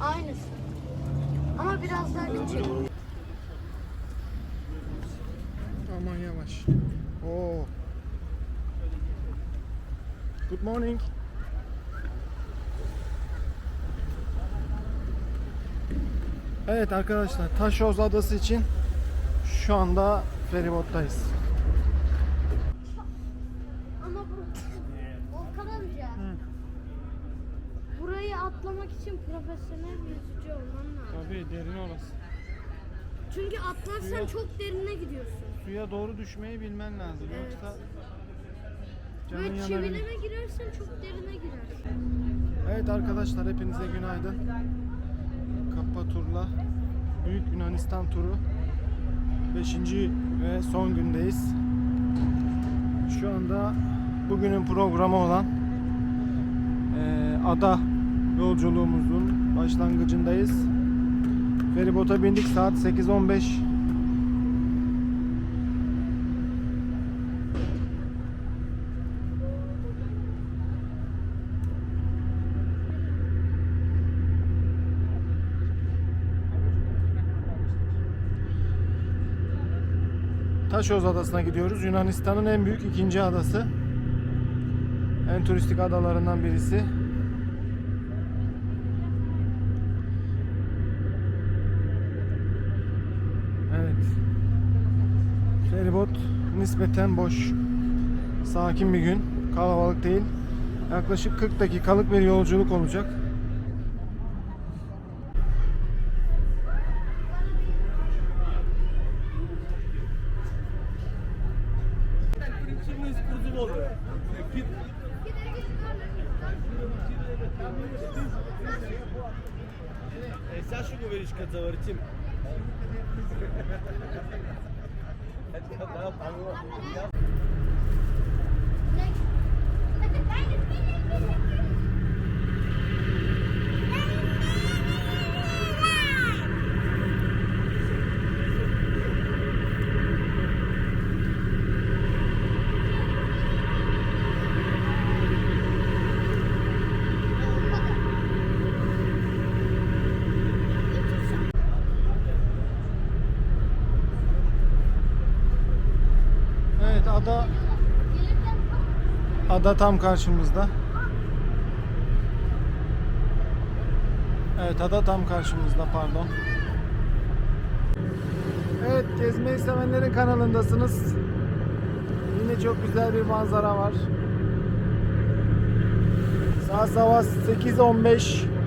Aynısı. Ama biraz daha küçük. Aman yavaş. Oo. Good morning. Evet arkadaşlar Taşoz Adası için şu anda feribottayız. İçin profesyonel bir yüzücü olman lazım. Tabii derin orası. Çünkü atlarsan çok derine gidiyorsun. Suya doğru düşmeyi bilmen lazım. Evet. Yoksa canın Böyle yanabilir. çivileme girersen çok derine girersin. Evet arkadaşlar hepinize günaydın. Kappa turla Büyük Yunanistan turu 5. ve son gündeyiz. Şu anda bugünün programı olan eee, ada yolculuğumuzun başlangıcındayız. Feribota bindik saat 8.15. Taşoz Adası'na gidiyoruz. Yunanistan'ın en büyük ikinci adası. En turistik adalarından birisi. Evet. Feribot nispeten boş. Sakin bir gün. Kalabalık değil. Yaklaşık 40 dakikalık bir yolculuk olacak. Сашу говоришь, как завертим. Ya, kalau kamu, ada ada tam karşımızda. Evet ada tam karşımızda pardon. Evet gezmeyi sevenlerin kanalındasınız. Yine çok güzel bir manzara var. Saat sabah 8.15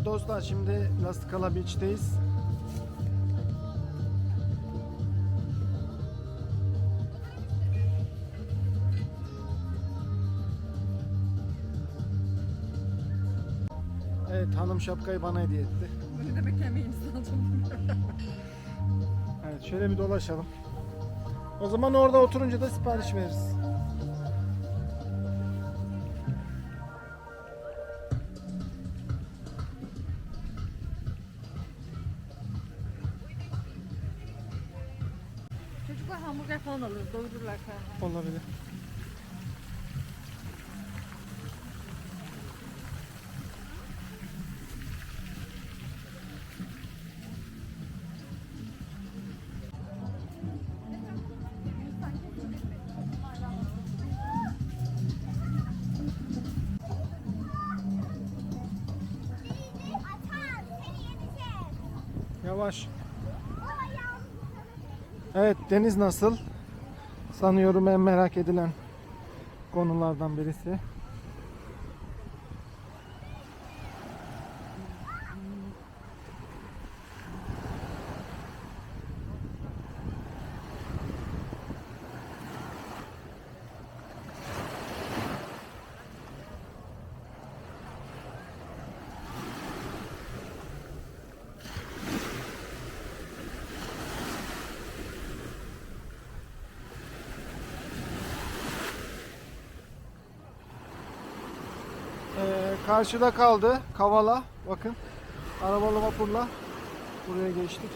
Evet dostlar şimdi La Scala Beach'teyiz. Evet hanım şapkayı bana hediye etti. Böyle de beklemeyiz lazım. Evet şöyle bir dolaşalım. O zaman orada oturunca da sipariş veririz. Hamburger falan alır, doyururlar falan. Olabilir. Yavaş. Evet deniz nasıl? Sanıyorum en merak edilen konulardan birisi. Ee, karşıda kaldı Kavala. Bakın. Arabalı vapurla buraya geçtik.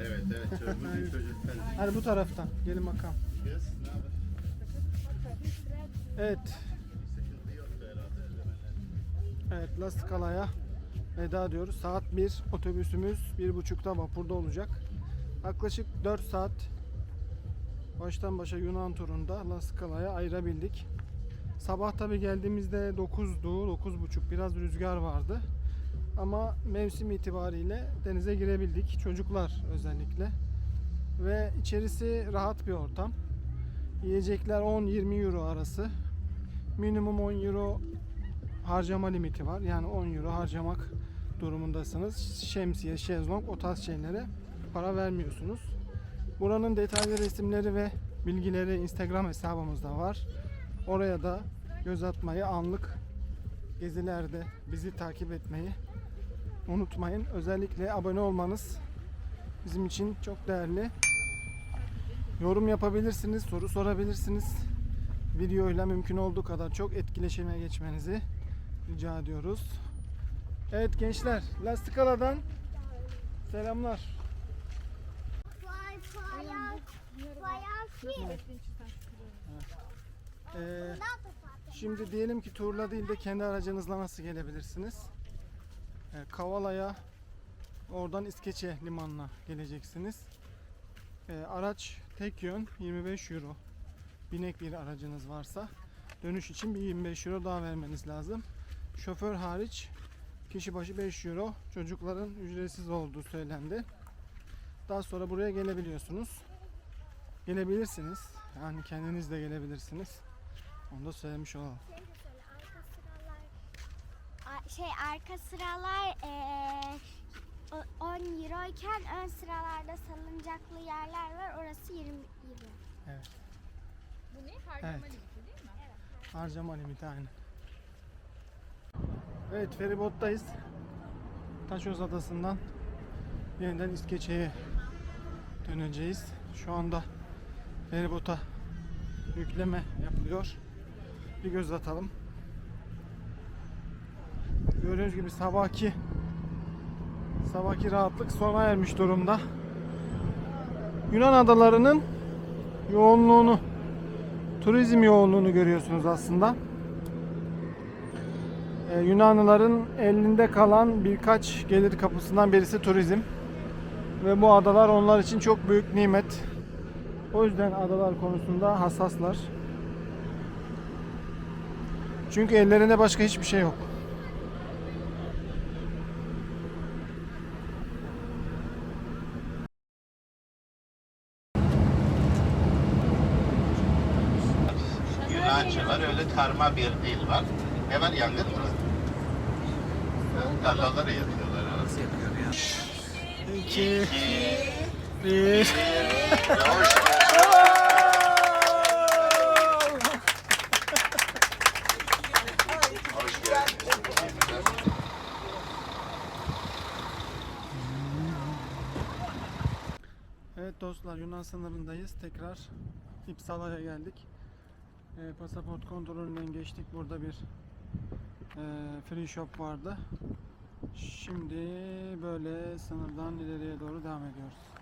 Evet evet çocuk. Hadi bu taraftan. Gelin bakalım. Evet. Evet Laskala'ya veda diyoruz. Saat 1 otobüsümüz 1.30'da vapurda olacak. Yaklaşık 4 saat baştan başa Yunan turunda Laskala'ya ayırabildik. Sabah tabi geldiğimizde 9'du, 9.30 biraz rüzgar vardı. Ama mevsim itibariyle denize girebildik. Çocuklar özellikle. Ve içerisi rahat bir ortam. Yiyecekler 10-20 euro arası. Minimum 10 euro harcama limiti var. Yani 10 euro harcamak durumundasınız. Şemsiye, şezlong o tarz şeylere para vermiyorsunuz. Buranın detaylı resimleri ve bilgileri Instagram hesabımızda var. Oraya da göz atmayı, anlık gezilerde bizi takip etmeyi unutmayın. Özellikle abone olmanız bizim için çok değerli. Yorum yapabilirsiniz, soru sorabilirsiniz. Videoyla mümkün olduğu kadar çok etkileşime geçmenizi rica ediyoruz. Evet gençler, Lastikala'dan selamlar. Ee, şimdi diyelim ki turla değil de kendi aracınızla nasıl gelebilirsiniz? Ee, Kavala'ya oradan İskeçe limanına geleceksiniz. Ee, araç tek yön 25 euro. Binek bir aracınız varsa dönüş için bir 25 euro daha vermeniz lazım. Şoför hariç kişi başı 5 euro. Çocukların ücretsiz olduğu söylendi. Daha sonra buraya gelebiliyorsunuz. Gelebilirsiniz. Yani kendiniz de gelebilirsiniz. Onu da söylemiş olalım. Şey de söyle, arka sıralar, A- şey arka sıralar eee, o- 10 euro iken ön sıralarda salıncaklı yerler var. Orası 20 euro. Bu ne? Harcama Evet. limiti değil mi? Harcama limiti aynı. Evet feribottayız. Taşoz Adası'ndan yeniden İskeçe'ye döneceğiz. Şu anda feribota yükleme yapılıyor. Bir göz atalım. Gördüğünüz gibi sabahki sabahki rahatlık sona ermiş durumda. Yunan adalarının yoğunluğunu turizm yoğunluğunu görüyorsunuz aslında. Ee, Yunanlıların elinde kalan birkaç gelir kapısından birisi turizm. Ve bu adalar onlar için çok büyük nimet. O yüzden adalar konusunda hassaslar. Çünkü ellerinde başka hiçbir şey yok. Yunanca var, öyle karma bir dil var. Var yangın mı? Tarlaları yakıyorlar. Nasıl yakıyor ya? 2 1 Hoş Hoş geldiniz. Evet dostlar Yunan sınırındayız. Tekrar İpsala'ya geldik. Ee, pasaport kontrolünden geçtik. Burada bir e, free shop vardı. Şimdi böyle sınırdan ileriye doğru devam ediyoruz.